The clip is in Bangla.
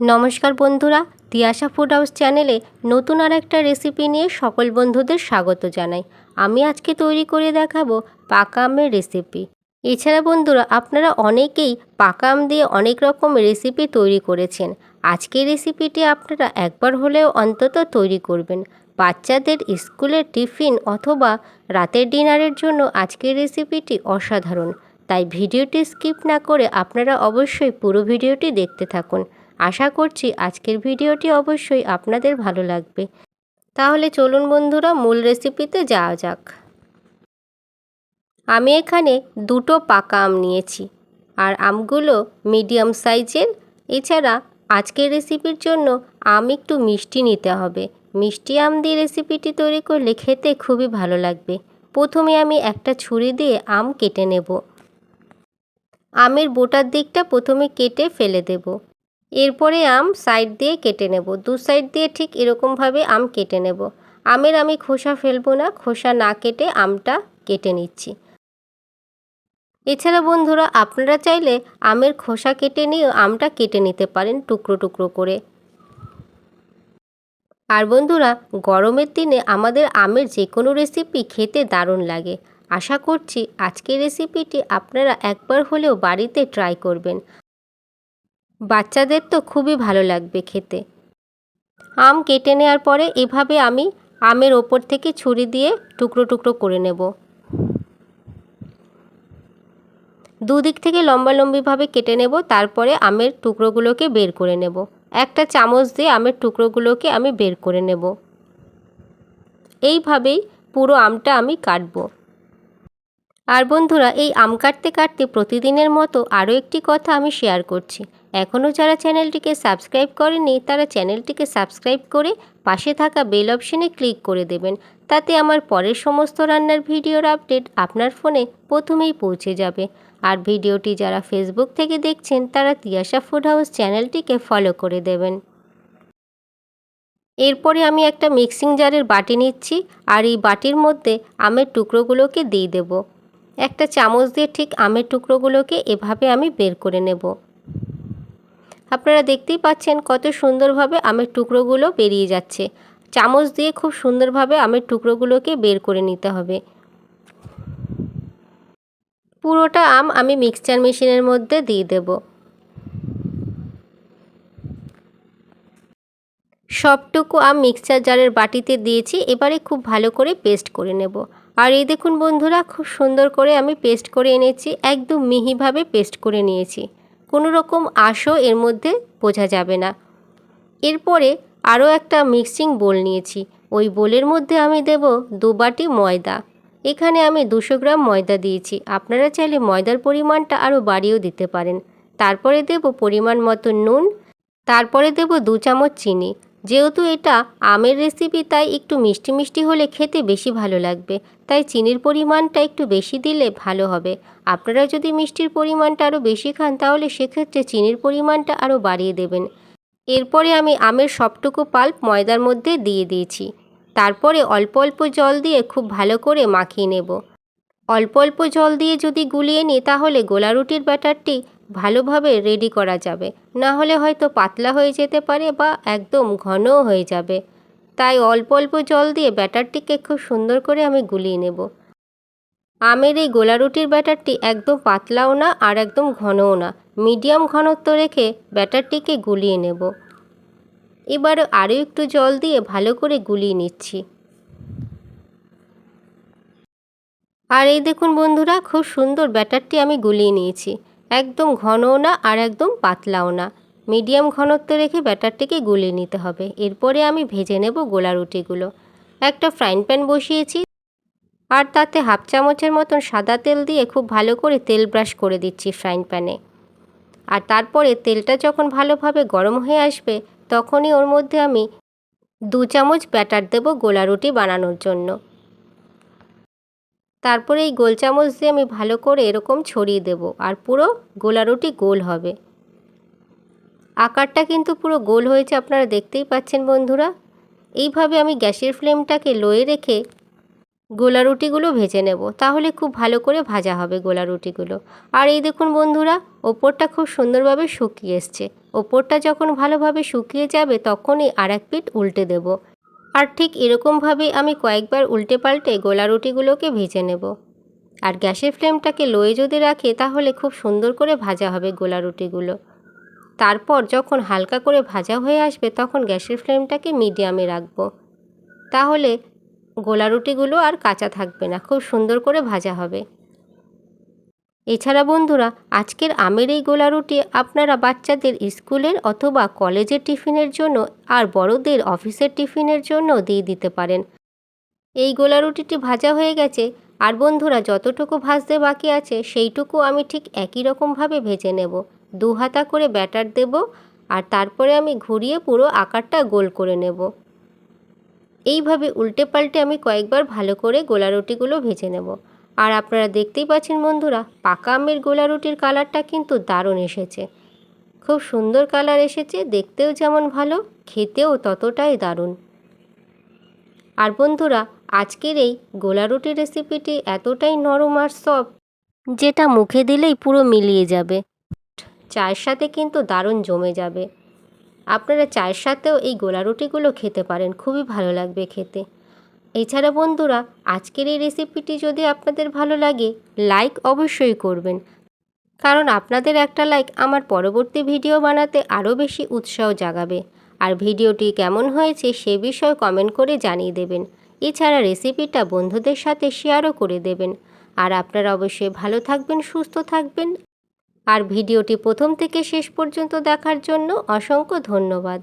নমস্কার বন্ধুরা, তিয়াশা ফুড হাউস চ্যানেলে নতুন আর একটা রেসিপি নিয়ে সকল বন্ধুদের স্বাগত জানাই। আমি আজকে তৈরি করে দেখাবো পাকা আমের রেসিপি এছাড়া বন্ধুরা, আপনারা অনেকেই পাকা আম দিয়ে অনেক রকম রেসিপি তৈরি করেছেন। আজকের রেসিপিটি আপনারা একবার হলেও অন্তত তৈরি করবেন। বাচ্চাদের স্কুলের টিফিন অথবা রাতের ডিনারের জন্য আজকের রেসিপিটি অসাধারণ। তাই ভিডিওটি স্কিপ না করে আপনারা অবশ্যই পুরো ভিডিওটি দেখতে থাকুন। আশা করছি আজকের ভিডিওটি অবশ্যই আপনাদের ভালো লাগবে। তাহলে চলুন বন্ধুরা, মূল রেসিপিতে যাওয়া যাক। আমি এখানে দুটো পাকা আম নিয়েছি আর আমগুলো মিডিয়াম সাইজের এছাড়া আজকের রেসিপির জন্য আম একটু মিষ্টি নিতে হবে। মিষ্টি আম দিয়ে রেসিপিটি তৈরি করলে খেতে খুবই ভালো লাগবে। প্রথমে আমি একটা ছুরি দিয়ে আম কেটে নেব। আমের বোটার দিকটা প্রথমে কেটে ফেলে দেব। এরপরে আম সাইড দিয়ে কেটে নেব। দু সাইড দিয়ে ঠিক এরকমভাবে আম কেটে নেব। আমের আমি খোসা ফেলব না, খোসা না কেটে আমটা কেটে নিচ্ছি। এছাড়া বন্ধুরা, আপনারা চাইলে আমের খোসা কেটে নিয়ে আমটা কেটে নিতে পারেন টুকরো টুকরো করে। আর বন্ধুরা, গরমের দিনে আমাদের আমের যে কোনো রেসিপি খেতে দারুণ লাগে। আশা করছি আজকের রেসিপিটি আপনারা একবার হলেও বাড়িতে ট্রাই করবেন। বাচ্চাদের তো খুবই ভালো লাগবে খেতে। আম কেটে নেওয়ার পরে এভাবে আমি আমের ওপর থেকে ছুরি দিয়ে টুকরো টুকরো করে নেব। দুদিক থেকে লম্বা লম্বিভাবে কেটে নেব, তারপরে আমের টুকরোগুলোকে বের করে নেব। একটা চামচ দিয়ে আমের টুকরোগুলোকে আমি বের করে নেব। এইভাবেই পুরো আমটা আমি কাটবো। আর বন্ধুরা, এই আম কাটতে কাটতে প্রতিদিনের মতো আরও একটি কথা আমি শেয়ার করছি। এখনও যারা চ্যানেলটিকে সাবস্ক্রাইব করেনি, তারা চ্যানেলটিকে সাবস্ক্রাইব করে পাশে থাকা বেল অপশনে ক্লিক করে দেবেন। তাতে আমার পরের সমস্ত রান্নার ভিডিওর আপডেট আপনার ফোনে প্রথমেই পৌঁছে যাবে। আর ভিডিওটি যারা ফেসবুক থেকে দেখছেন, তারা তিয়াশা ফুড হাউস চ্যানেলটিকে ফলো করে দেবেন। এরপরে আমি একটা মিক্সিং জারের বাটি নিচ্ছি, আর এই বাটির মধ্যে আমের টুকরোগুলোকে দিয়ে দেব। একটা চামচ দিয়ে ঠিক আমের টুকরোগুলোকে এভাবে আমি বের করে নেব। আপনারা দেখতেই পাচ্ছেন কত সুন্দরভাবে আমের টুকরোগুলো বেরিয়ে যাচ্ছে। চামচ দিয়ে খুব সুন্দরভাবে আমের টুকরোগুলোকে বের করে নিতে হবে। পুরোটা আম আমি মিক্সচার মেশিনের মধ্যে দিয়ে দেব। সবটুকু আম মিক্সচার জারের বাটিতে দিয়েছি, এবারে খুব ভালো করে পেস্ট করে নেব। আর এই দেখুন বন্ধুরা, খুব সুন্দর করে আমি পেস্ট করে এনেছি, একদম মিহিভাবে পেস্ট করে নিয়েছি। কোনো রকম আশও এর মধ্যে বোঝা যাবে না। এরপরে আরও একটা মিক্সিং বোল নিয়েছি। ওই বোলের মধ্যে আমি দেব দু বাটি ময়দা। এখানে আমি দুশো গ্রাম ময়দা দিয়েছি। আপনারা চাইলে ময়দার পরিমাণটা আরও বাড়িয়েও দিতে পারেন। তারপরে দেব পরিমাণ মতো নুন। তারপরে দেব দু চামচ চিনি। যেহেতু এটা আমের রেসিপি তাই একটু মিষ্টি মিষ্টি হলে খেতে বেশি ভালো লাগবে। তাই চিনির পরিমাণটা একটু বেশি দিলে ভালো হবে। আপনারা যদি মিষ্টির পরিমাণটা আরও বেশি খান, তাহলে সেক্ষেত্রে চিনির পরিমাণটা আরও বাড়িয়ে দেবেন। এরপরে আমি আমের সবটুকু পাল্প ময়দার মধ্যে দিয়ে দিয়েছি। তারপরে অল্প অল্প জল দিয়ে খুব ভালো করে মাখিয়ে নেব। অল্প অল্প জল দিয়ে যদি গুলিয়ে নিই, তাহলে গোলা রুটির ব্যাটারটি ভালোভাবে রেডি করা যাবে। না হলে হয়তো পাতলা হয়ে যেতে পারে বা একদম ঘনও হয়ে যাবে। তাই অল্প অল্প জল দিয়ে ব্যাটারটিকে খুব সুন্দর করে আমি গুলিয়ে নেব। আমের এই গোলা রুটির ব্যাটারটি একদম পাতলাও না আর একদম ঘনও না। মিডিয়াম ঘনত্ব রেখে ব্যাটারটিকে গুলিয়ে নেব। এবার আরও একটু জল দিয়ে ভালো করে গুলিয়ে নিচ্ছি। আর এই দেখুন বন্ধুরা, খুব সুন্দর ব্যাটারটি আমি গুলিয়ে নিয়েছি। একদম ঘনও না আর একদম পাতলাও না। মিডিয়াম ঘনত্ব রেখে ব্যাটারটিকে গুলে নিতে হবে। এরপরে আমি ভেজে নেব গোলা রুটিগুলো। একটা ফ্রাইং প্যান বসিয়েছি আর তাতে হাফ চামচের মতন সাদা তেল দিয়ে খুব ভালো করে তেল ব্রাশ করে দিচ্ছি ফ্রাইং প্যানে। আর তারপরে তেলটা যখন ভালোভাবে গরম হয়ে আসবে, তখনই ওর মধ্যে আমি দু চামচ ব্যাটার দেব গোলা রুটি বানানোর জন্য। তারপরে এই গোল চামচ দিয়ে আমি ভালো করে এরকম ছড়িয়ে দেব আর পুরো গোলা রুটি গোল হবে। আকারটা কিন্তু পুরো গোল হয়েছে, আপনারা দেখতেই পাচ্ছেন বন্ধুরা। এইভাবে আমি গ্যাসের ফ্লেমটাকে লোয়ে রেখে গোলা রুটিগুলো ভেজে নেব, তাহলে খুব ভালো করে ভাজা হবে গোলা রুটিগুলো আর এই দেখুন বন্ধুরা, ওপরটা খুব সুন্দরভাবে শুকিয়ে এসছে। ওপরটা যখন ভালোভাবে শুকিয়ে যাবে, তখনই আর এক পিঠ উল্টে দেব। আর ঠিক এরকমভাবে আমি কয়েকবার উল্টে পাল্টে গোলা রুটিগুলোকে ভেজে নেব। আর গ্যাসের ফ্লেমটাকে লোয়ে যদি রাখে, তাহলে খুব সুন্দর করে ভাজা হবে গোলা রুটিগুলো তারপর যখন হালকা করে ভাজা হয়ে আসবে, তখন গ্যাসের ফ্লেমটাকে মিডিয়ামে রাখব। তাহলে গোলা রুটিগুলো আর কাঁচা থাকবে না, খুব সুন্দর করে ভাজা হবে। এছাড়া বন্ধুরা, আজকের আমের এই গোলা রুটি আপনারা বাচ্চাদের স্কুলের অথবা কলেজের টিফিনের জন্য আর বড়দের অফিসের টিফিনের জন্য দিয়ে দিতে পারেন। এই গোলা রুটিটি ভাজা হয়ে গেছে, আর বন্ধুরা, যতটুকু ভাজতে বাকি আছে, সেইটুকু আমি ঠিক একই রকমভাবে ভেজে নেব। দু হাতা করে ব্যাটার দেব, আর তারপরে আমি ঘুরিয়ে পুরো আকারটা গোল করে নেব। এইভাবে উল্টে পাল্টে আমি কয়েকবার ভালো করে গোলা রুটিগুলো ভেজে নেব। আর আপনারা দেখতেই পাচ্ছেন বন্ধুরা, পাকা আমের গোলা রুটির কালারটা কিন্তু দারুণ এসেছে। খুব সুন্দর কালার এসেছে, দেখতেও যেমন ভালো, খেতেও ততটাই দারুণ। আর বন্ধুরা, আজকের এই গোলা রুটির রেসিপিটি এতটাই নরম আর সফট, যেটা মুখে দিলেই পুরো মিলিয়ে যাবে। চায়ের সাথে কিন্তু দারুণ জমে যাবে। আপনারা চায়ের সাথেও এই গোলা রুটিগুলো খেতে পারেন, খুবই ভালো লাগবে খেতে। এছাড়া বন্ধুরা, আজকের এই রেসিপিটি যদি আপনাদের ভালো লাগে লাইক অবশ্যই করবেন। কারণ আপনাদের একটা লাইক আমার পরবর্তী ভিডিও বানাতে আরও বেশি উৎসাহ জাগাবে। আর ভিডিওটি কেমন হয়েছে সে বিষয়ে কমেন্ট করে জানিয়ে দেবেন। এছাড়া রেসিপিটা বন্ধুদের সাথে শেয়ারও করে দেবেন। আর আপনারা অবশ্যই ভালো থাকবেন, সুস্থ থাকবেন। আর ভিডিওটি প্রথম থেকে শেষ পর্যন্ত দেখার জন্য অসংখ্য ধন্যবাদ।